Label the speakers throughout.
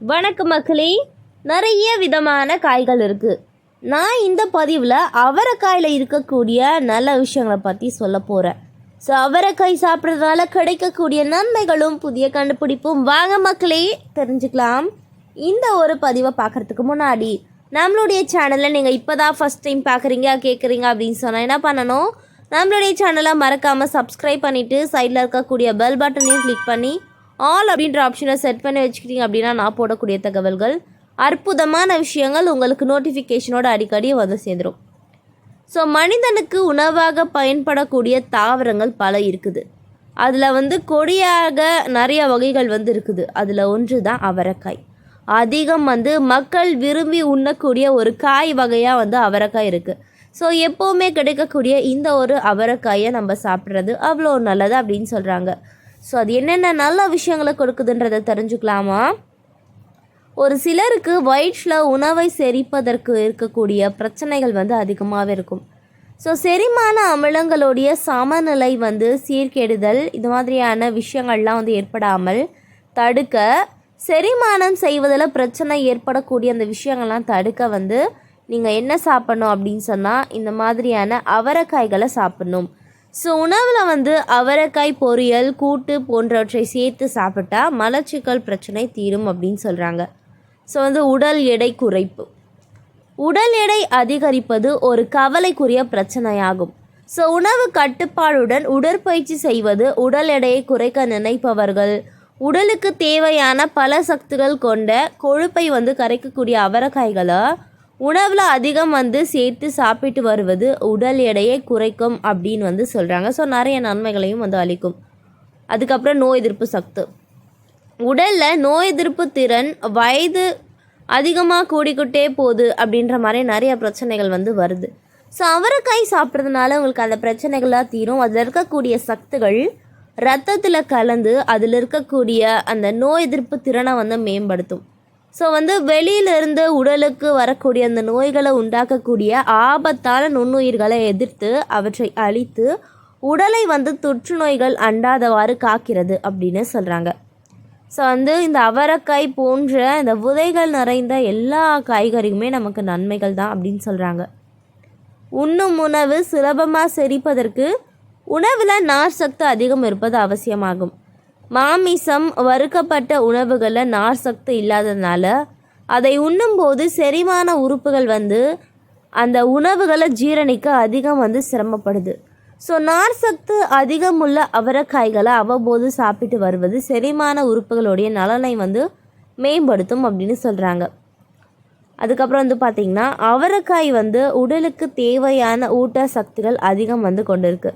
Speaker 1: வணக்கம் மக்களே நிறைய விதமான காய்கள் இருக்குது நான் இந்த பதிவில் அவரைக்காயில் இருக்கக்கூடிய நல்ல விஷயங்களை பற்றி சொல்ல போகிறேன் ஸோ அவரைக்காய் சாப்பிட்றதுனால கிடைக்கக்கூடிய நன்மைகளும் புதிய கண்டுபிடிப்பும். வாங்க மக்களே தெரிஞ்சுக்கலாம். இந்த ஒரு பதிவை பார்க்குறதுக்கு முன்னாடி நம்மளுடைய சேனலை நீங்கள் இப்போ தான் ஃபஸ்ட் டைம் பார்க்குறீங்க கேட்குறீங்க அப்படின்னு சொன்னால் என்ன பண்ணணும்? நம்மளுடைய சேனலை மறக்காமல் சப்ஸ்கிரைப் பண்ணிவிட்டு சைடில் இருக்கக்கூடிய பெல் பட்டனையும் கிளிக் பண்ணி ஆல் அப்படின்ற ஆப்ஷனை செட் பண்ணி வச்சுக்கிட்டீங்க அப்படின்னா நான் போடக்கூடிய தகவல்கள் அற்புதமான விஷயங்கள் உங்களுக்கு நோட்டிஃபிகேஷனோட அடிக்கடி வந்து சேர்ந்துடும் ஸோ மனிதனுக்கு உணவாக பயன்படக்கூடிய தாவரங்கள் பல இருக்குது. அதில் வந்து கொடியாக நிறைய வகைகள் வந்து இருக்குது. அதில் ஒன்று தான் அவரைக்காய். அதிகம் வந்து மக்கள் விரும்பி உண்ணக்கூடிய ஒரு காய் வகையாக வந்து அவரைக்காய் இருக்குது ஸோ எப்போவுமே கிடைக்கக்கூடிய இந்த ஒரு அவரைக்காயை நம்ம சாப்பிட்றது அவ்வளோ நல்லது அப்படின்னு சொல்கிறாங்க ஸோ அது என்னென்ன நல்ல விஷயங்களை கொடுக்குதுன்றதை தெரிஞ்சுக்கலாமா? ஒரு சிலருக்கு வயிற்றில் உணவை செரிப்பதற்கு இருக்கக்கூடிய பிரச்சனைகள் வந்து அதிகமாகவே இருக்கும். ஸோ செரிமான அமிலங்களுடைய சமநிலை வந்து சீர்கெடுதல் இது மாதிரியான விஷயங்கள்லாம் வந்து ஏற்படாமல் தடுக்க செரிமானம் செய்வதில் பிரச்சனை ஏற்படக்கூடிய அந்த விஷயங்கள்லாம் தடுக்க வந்து நீங்கள் என்ன சாப்பிட்ணும் அப்படின்னு சொன்னால் இந்த மாதிரியான அவரைக்காய்களை சாப்பிட்ணும். ஸோ உணவில் வந்து அவரைக்காய் பொரியல் கூட்டு போன்றவற்றை சேர்த்து சாப்பிட்டா மலச்சிக்கல் பிரச்சனை தீரும் அப்படின்னு சொல்கிறாங்க ஸோ வந்து உடல் எடை குறைப்பு. உடல் எடை அதிகரிப்பது ஒரு கவலைக்குரிய பிரச்சனையாகும். ஸோ உணவு கட்டுப்பாடுடன் உடற்பயிற்சி செய்வது உடல் எடையை குறைக்க நினைப்பவர்கள் உடலுக்கு தேவையான பல சக்திகள் கொண்ட கொழுப்பை வந்து கரைக்கக்கூடிய அவரைக்காய்களை உணவில் அதிகம் வந்து சேர்த்து சாப்பிட்டு வருவது உடல் எடையை குறைக்கும் அப்படின்னு வந்து சொல்கிறாங்க ஸோ நிறைய நன்மைகளையும் வந்து அளிக்கும். அதுக்கப்புறம் நோய் எதிர்ப்பு சக்தி. உடலில் நோய் எதிர்ப்பு திறன் வயது அதிகமாக கூடிக்கிட்டே போகுது அப்படின்ற மாதிரி நிறைய பிரச்சனைகள் வந்து வருது. ஸோ அவரைக்காய் சாப்பிட்றதுனால உங்களுக்கு அந்த பிரச்சனைகளாக தீரும். அதில் இருக்கக்கூடிய சத்துகள் ரத்தத்தில் கலந்து அதில் இருக்கக்கூடிய அந்த நோய் எதிர்ப்பு திறனை வந்து மேம்படுத்தும். ஸோ வந்து வெளியிலிருந்து உடலுக்கு வரக்கூடிய அந்த நோய்களை உண்டாக்கக்கூடிய ஆபத்தான நுண்ணுயிர்களை எதிர்த்து அவற்றை அழித்து உடலை வந்து தொற்று நோய்கள் அண்டாதவாறு காக்கிறது அப்படின்னு சொல்கிறாங்க ஸோ வந்து இந்த அவரைக்காய் போன்ற இந்த விதைகள் நிறைந்த எல்லா காய்கறியுமே நமக்கு நன்மைகள் தான் அப்படின்னு சொல்கிறாங்க உண்ணும் உணவு சுலபமாக செரிப்பதற்கு உணவில் நார் சத்து அதிகம் இருப்பது அவசியமாகும். மாமிசம் வறுக்கப்பட்ட உணவுகளில் நார் சத்து இல்லாததுனால அதை உண்ணும்போது செரிமான உறுப்புகள் வந்து அந்த உணவுகளை ஜீரணிக்க அதிகம் வந்து சிரமப்படுது. ஸோ நார் சத்து அதிகமுள்ள அவரைக்காய்களை அவ்வப்போது சாப்பிட்டு வருவது செரிமான உறுப்புகளுடைய நலனை வந்து மேம்படுத்தும் அப்படின்னு சொல்கிறாங்க அதுக்கப்புறம் வந்து பார்த்திங்கன்னா அவரைக்காய் வந்து உடலுக்கு தேவையான ஊட்ட சக்திகள் அதிகம் வந்து கொண்டிருக்கு.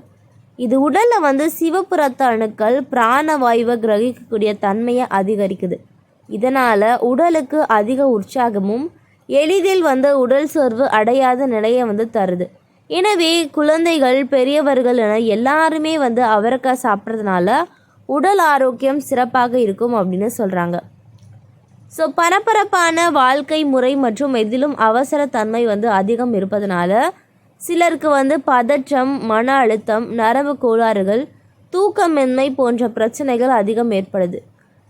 Speaker 1: இது உடலில் வந்து சிவப்பு ரத்த அணுக்கள் பிராணவாயுவை கிரகிக்கக்கூடிய தன்மையை அதிகரிக்குது. இதனால் உடலுக்கு அதிக உற்சாகமும் எளிதில் வந்து உடல் சோர்வு அடையாத நிலையை வந்து தருது. எனவே குழந்தைகள் பெரியவர்கள் என எல்லாருமே வந்து அவரைக்காய் சாப்பிட்றதுனால உடல் ஆரோக்கியம் சிறப்பாக இருக்கும் அப்படின்னு சொல்கிறாங்க ஸோ பரபரப்பான வாழ்க்கை முறை மற்றும் எதிலும் அவசரத்தன்மை வந்து அதிகம் இருப்பதனால சிலருக்கு வந்து பதற்றம் மன அழுத்தம் நரம்பு கோளாறுகள் தூக்கமின்மை போன்ற பிரச்சனைகள் அதிகம் ஏற்படுது.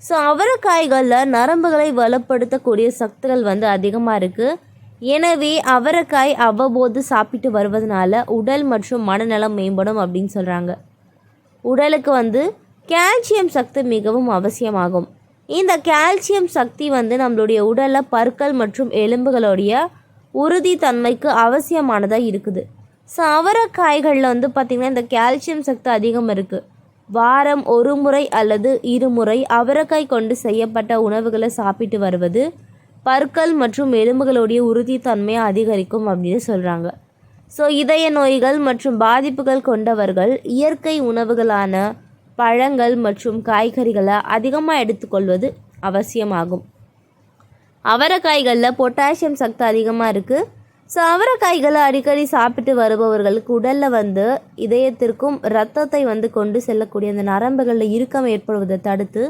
Speaker 1: ஸோ அவரைக்காய்களில் நரம்புகளை வலுப்படுத்தக்கூடிய சக்திகள் வந்து அதிகமாக இருக்குது எனவே அவரைக்காய் அவ்வப்போது சாப்பிட்டு வருவதனால உடல் மற்றும் மனநலம் மேம்படும் அப்படின்னு சொல்கிறாங்க உடலுக்கு வந்து கால்சியம் சக்தி மிகவும் அவசியமாகும். இந்த கால்சியம் சக்தி வந்து நம்மளுடைய உடலில் பற்கள் மற்றும் எலும்புகளுடைய உறுதித்தன்மைக்கு அவசியமானதாக இருக்குது. ஸோ அவரைக்காய்களில் வந்து பார்த்திங்கன்னா இந்த கால்சியம் சக்தி அதிகம் இருக்குது வாரம் ஒரு முறை அல்லது இருமுறை அவரைக்காய் கொண்டு செய்யப்பட்ட உணவுகளை சாப்பிட்டு வருவது பற்கள் மற்றும் எலும்புகளுடைய உறுதித்தன்மையை அதிகரிக்கும் அப்படின்னு சொல்கிறாங்க ஸோ இதய நோய்கள் மற்றும் பாதிப்புகள் கொண்டவர்கள் இயற்கை உணவுகளான பழங்கள் மற்றும் காய்கறிகளை அதிகமாக எடுத்துக்கொள்வது அவசியமாகும். அவரைக்காய்களில் பொட்டாசியம் சக்தி அதிகமாக இருக்குது ஸோ அவரைக்காய்களை அடிக்கடி சாப்பிட்டு வருபவர்களுக்கு உடலில் வந்து இதயத்திற்கும் ரத்தத்தை வந்து கொண்டு செல்லக்கூடிய அந்த நரம்புகளில் இறுக்கம் ஏற்படுவதை தடுத்து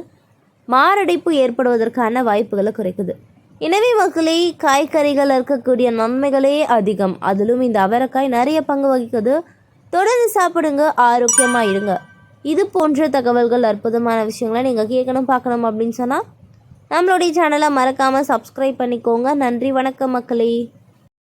Speaker 1: மாரடைப்பு ஏற்படுவதற்கான வாய்ப்புகளை குறைக்குது. எனவே மக்களே காய்கறிகள் இருக்கக்கூடிய நன்மைகளே அதிகம். அதிலும் இந்த அவரைக்காய் நிறைய பங்கு வகிக்குது. தொடர்ந்து சாப்பிடுங்க ஆரோக்கியமாக இருங்க. இது போன்ற தகவல்கள் அற்புதமான விஷயங்களை நீங்கள் கேட்கணும் பார்க்கணும் அப்படின்னு சொன்னால் நம்மளுடைய சேனலை மறக்காமல் சப்ஸ்கிரைப் பண்ணிக்கோங்க. நன்றி வணக்கம் மக்களே.